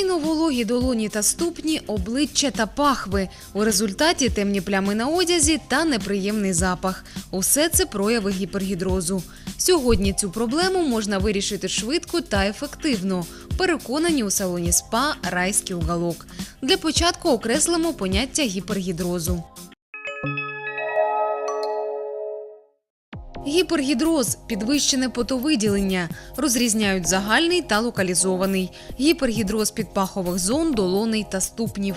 Постійно вологі долоні та ступні, обличчя та пахви. У результаті темні плями на одязі та неприємний запах. Усе це прояви гіпергідрозу. Сьогодні цю проблему можна вирішити швидко та ефективно. Переконані у салоні СПА Райський уголок. Для початку окреслимо поняття гіпергідрозу. Гіпергідроз підвищене потовиділення. Розрізняють загальний та локалізований. Гіпергідроз підпахових зон, долоней та ступнів.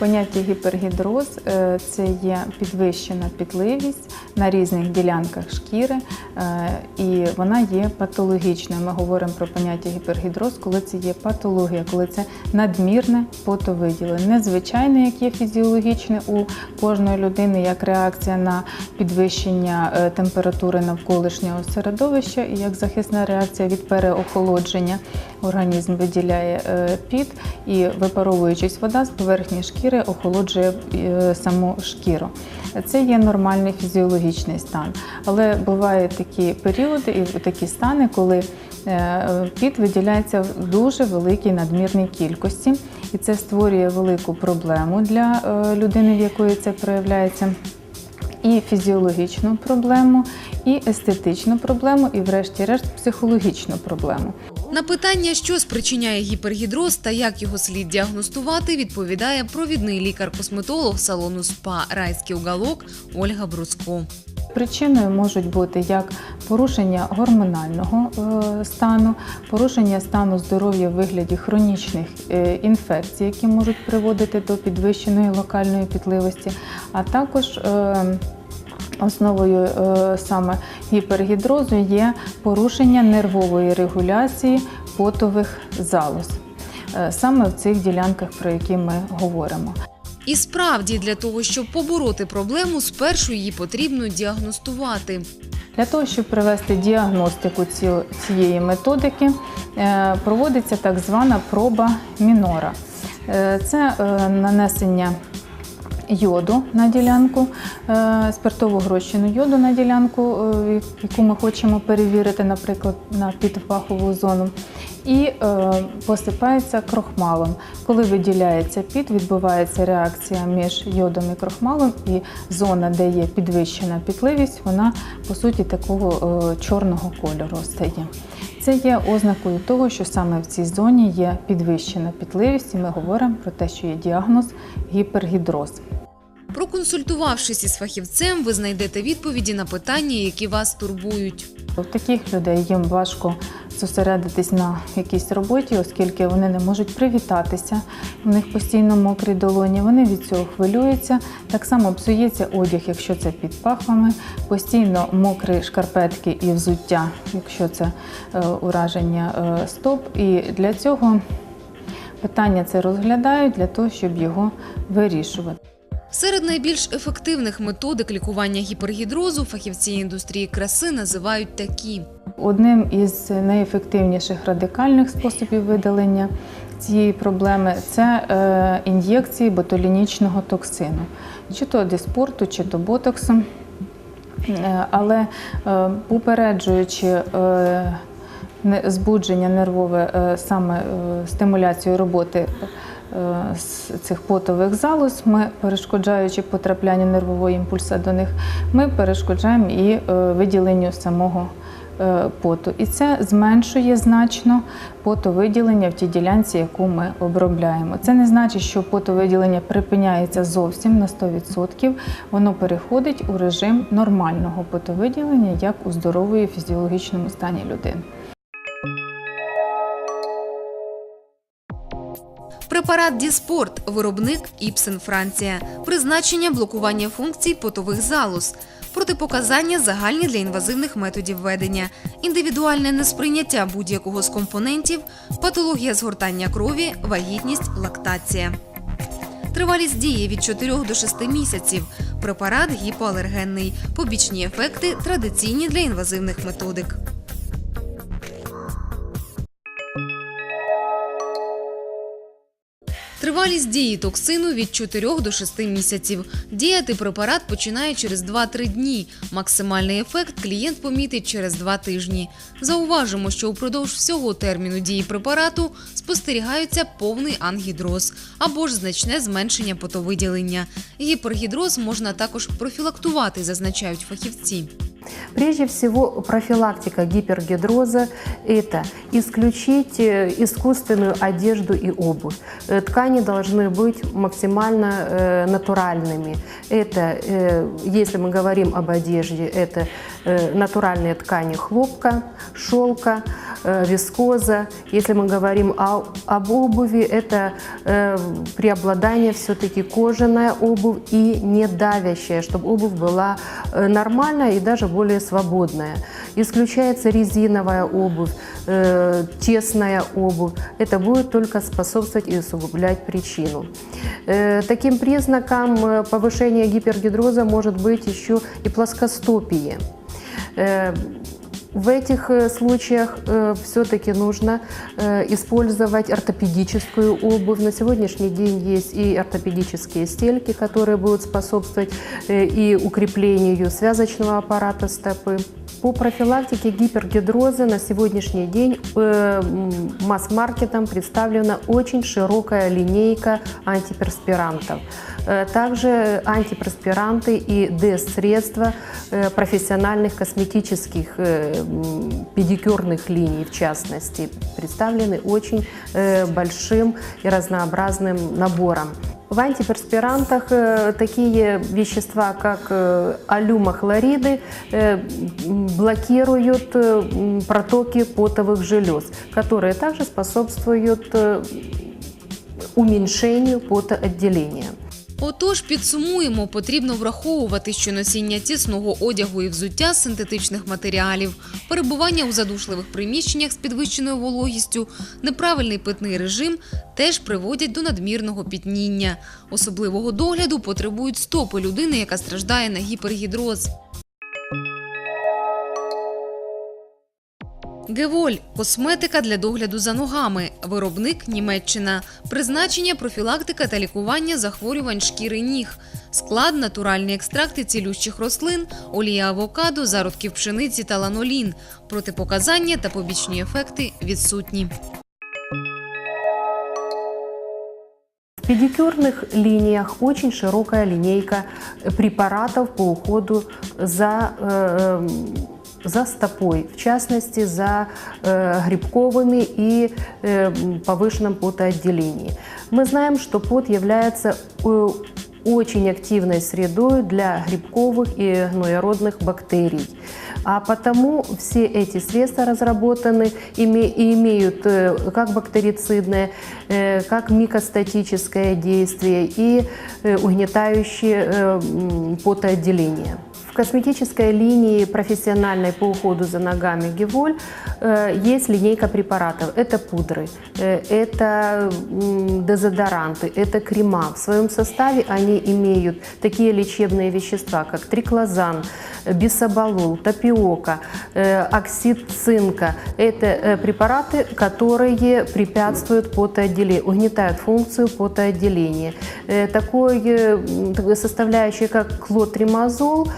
Поняття гіпергідроз е, це є підвищена пітливість на різних ділянках шкіри, е, і вона є патологічною. Ми говоримо про поняття гіпергідроз, коли це є патологія, коли це надмірне потовиділення. Не звичайне, як є фізіологічне у кожної людини, як реакція на підвищення е, температури навколишнього середовища, і як захисна реакція від переохолодження. Організм виділяє піт і випаровуючись вода з поверхні шкіри охолоджує е, саму шкіру. Це є нормальний фізіологічний стан. Але бувають такі періоди і такі стани, коли е, піт виділяється в дуже великій надмірній кількості, і це створює велику проблему для е, людини, в якої це проявляється. І фізіологічну проблему, і естетичну проблему, і, врешті-решт, психологічну проблему. На питання, що спричиняє гіпергідроз та як його слід діагностувати, відповідає провідний лікар-косметолог салону СПА Райський уголок Ольга Бруско. Причиною можуть бути як порушення гормонального е, стану, порушення стану здоров'я в вигляді хронічних е, інфекцій, які можуть приводити до підвищеної локальної пітливості, а також е, Основою е, саме гіпергідрозу є порушення нервової регуляції потових залоз, е, саме в цих ділянках, про які ми говоримо. І справді для того, щоб побороти проблему, спершу її потрібно діагностувати. Для того, щоб провести діагностику цієї методики, е, проводиться так звана проба мінора. Це нанесення йоду на ділянку, е, спиртового розчину йоду на ділянку, е, яку ми хочемо перевірити, наприклад, на підпахову зону. І е, посипається крохмалом. Коли виділяється під, відбувається реакція між йодом і крохмалом, і зона, де є підвищена пітливість, вона по суті такого чорного кольору стає. Це є ознакою того, що саме в цій зоні є підвищена пітливість, і ми говоримо про те, що є діагноз гіпергідроз. Проконсультувавшись із фахівцем, ви знайдете відповіді на питання, які вас турбують. У таких людей їм важко зосередитись на якійсь роботі, оскільки вони не можуть привітатися. У них постійно мокрі долоні, вони від цього хвилюються. Так само псується одяг, якщо це під пахвами, постійно мокрі шкарпетки і взуття, якщо це е, ураження е, стоп. І для цього питання це розглядають для того, щоб його вирішувати. Серед найбільш ефективних методик лікування гіпергідрозу фахівці індустрії краси називають такі. Одним із найефективніших радикальних способів видалення цієї проблеми це е, ін'єкції ботулінічного токсину, чи то диспорту, чи то ботоксу. Е, Але е, попереджуючи збудження нервове саме стимуляцією роботи з цих потових залоз, ми перешкоджаючи потраплянню нервового імпульсу до них, ми перешкоджаємо і е, виділенню самого е, поту. І це зменшує значно потовиділення в тій ділянці, яку ми обробляємо. Це не значить, що потовиділення припиняється зовсім на 100%. Воно переходить у режим нормального потовиділення, як у здорової фізіологічному стані людини. Препарат Діспорт, виробник Іпсен Франція, призначення блокування функцій потових залоз, протипоказання загальні для інвазивних методів ведення, індивідуальне несприйняття будь-якого з компонентів, патологія згортання крові, вагітність, лактація. Тривалість дії від 4 до 6 місяців. Препарат гіпоалергенний. Побічні ефекти традиційні для інвазивних методик. Тривалість дії токсину від 4 до 6 місяців. Діяти препарат починає через 2-3 дні. Максимальний ефект клієнт помітить через 2 тижні. Зауважимо, що упродовж всього терміну дії препарату спостерігається повний ангідроз або ж значне зменшення потовиділення. Гіпергідроз можна також профілактувати, зазначають фахівці. Прежде всего, профилактика гипергидроза – это исключить э, искусственную одежду и обувь. Э, Ткани должны быть максимально э, натуральными. Это, э, если мы говорим об одежде, это э, натуральные ткани хлопка, шелка, э, вискоза. Если мы говорим о- об обуви, это э, преобладание все-таки кожаная обувь и не давящая, чтобы обувь была э, нормальная и даже более свободная. Исключается резиновая обувь, э, тесная обувь. Это будет только способствовать и усугублять причину. Э, Таким признаком э, повышения гипергидроза может быть еще и плоскостопие. Э, В этих э, случаях все-таки нужно э, использовать ортопедическую обувь. На сегодняшний день есть и ортопедические стельки, которые будут способствовать э, и укреплению связочного аппарата стопы. По профилактике гипергидроза на сегодняшний день э, масс-маркетом представлена очень широкая линейка антиперспирантов. Э, Также антиперспиранты и ДС-средства э, профессиональных косметических э, педикюрных линий, в частности, представлены очень большим и разнообразным набором. В антиперспирантах такие вещества, как алюмохлориды, блокируют протоки потовых желез, которые также способствуют уменьшению потоотделения. Отож, підсумуємо, потрібно враховувати, що носіння тісного одягу і взуття з синтетичних матеріалів, перебування у задушливих приміщеннях з підвищеною вологістю, неправильний питний режим теж приводять до надмірного пітніння. Особливого догляду потребують стопи людини, яка страждає на гіпергідроз. Геволь косметика для догляду за ногами. Виробник Німеччина. Призначення, профілактика та лікування захворювань шкіри ніг. Склад натуральні екстракти цілющих рослин, олія авокадо, зародків пшениці та ланолін. Протипоказання та побічні ефекти відсутні. В педикюрных линиях очень широкая линейка препаратов по уходу за, э, за стопой, в частности, за э, грибковыми и э, повышенным потоотделением. Мы знаем, что пот является э, очень активной средой для грибковых и гноеродных бактерий. А потому все эти средства разработаны и имеют э, как бактерицидное, э, как микостатическое действие и э, угнетающее потоотделение. В косметической линии профессиональной по уходу за ногами Геволь э, есть линейка препаратов. Это пудры, э, это м, дезодоранты, это крема. В своем составе они имеют такие лечебные вещества, как триклозан, бисоболол, тапиока, э, оксид цинка. Это э, препараты, которые препятствуют потоотделению, угнетают функцию потоотделения. Э, Такой такой составляющей, как клотримазол,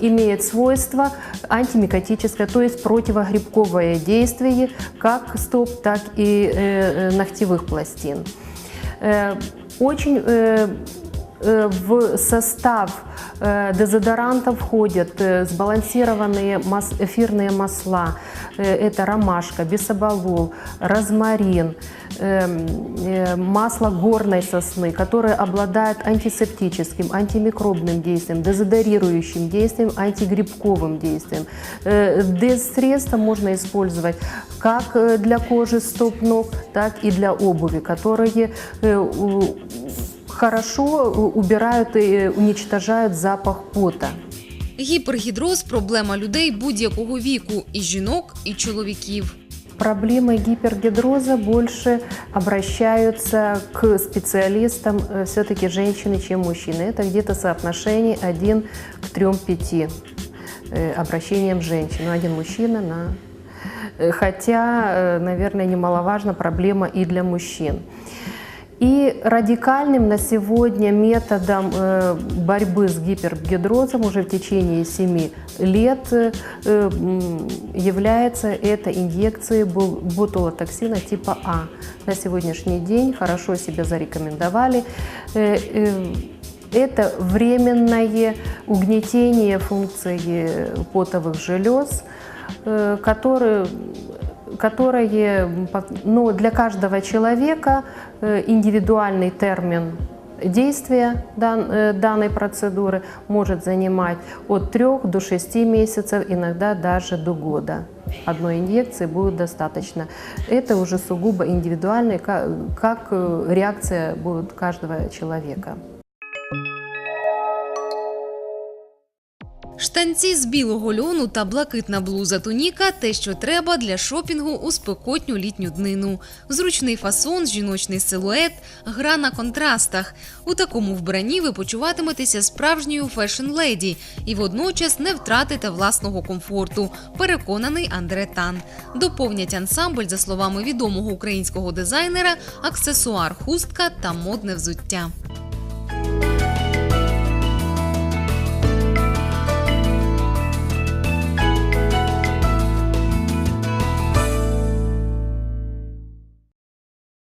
имеет свойство антимикотическое, то есть противогрибковое действие как стоп, так и ногтевых пластин. Очень в состав э, дезодорантов входят э, сбалансированные мас- эфирные масла. Э, Это ромашка, бисоболол, розмарин, эм, э, масло горной сосны, которое обладает антисептическим, антимикробным действием, дезодорирующим действием, антигрибковым действием. Э, Дез-средства можно использовать как э, для кожи стоп ног, так и для обуви, которые э, у- хорошо убирают и уничтожают запах пота. Гіпергідроз проблема людей будь-якого віку і жінок, і чоловіків. Проблемы гипергидроза больше обращаются к специалистам все-таки женщины, чем мужчины. Это где-то соотношение 1 к 3-5 обращениям женщин. Ну, Один мужчина на Э, Хотя, э, наверное, немаловажна проблема и для мужчин. И радикальным на сегодня методом э, борьбы с гипергидрозом уже в течение 7 лет э, является это инъекции ботулотоксина типа А. На сегодняшний день хорошо себя зарекомендовали. Э, Это временное угнетение функции потовых желез, которые которые, ну, для каждого человека э, индивидуальный термин действия дан- э, данной процедуры может занимать от 3 до 6 месяцев, иногда даже до года. Одной инъекции будет достаточно. Это уже сугубо индивидуально, и ка- как э, реакция будет каждого человека. Штанці з білого льону та блакитна блуза туніка те, що треба для шопінгу у спекотню літню днину. Зручний фасон, жіночний силует, гра на контрастах. У такому вбранні ви почуватиметеся справжньою фешн-леді і водночас не втратите власного комфорту. Переконаний Андре Тан. Доповнять ансамбль, за словами відомого українського дизайнера, аксесуар, хустка та модне взуття.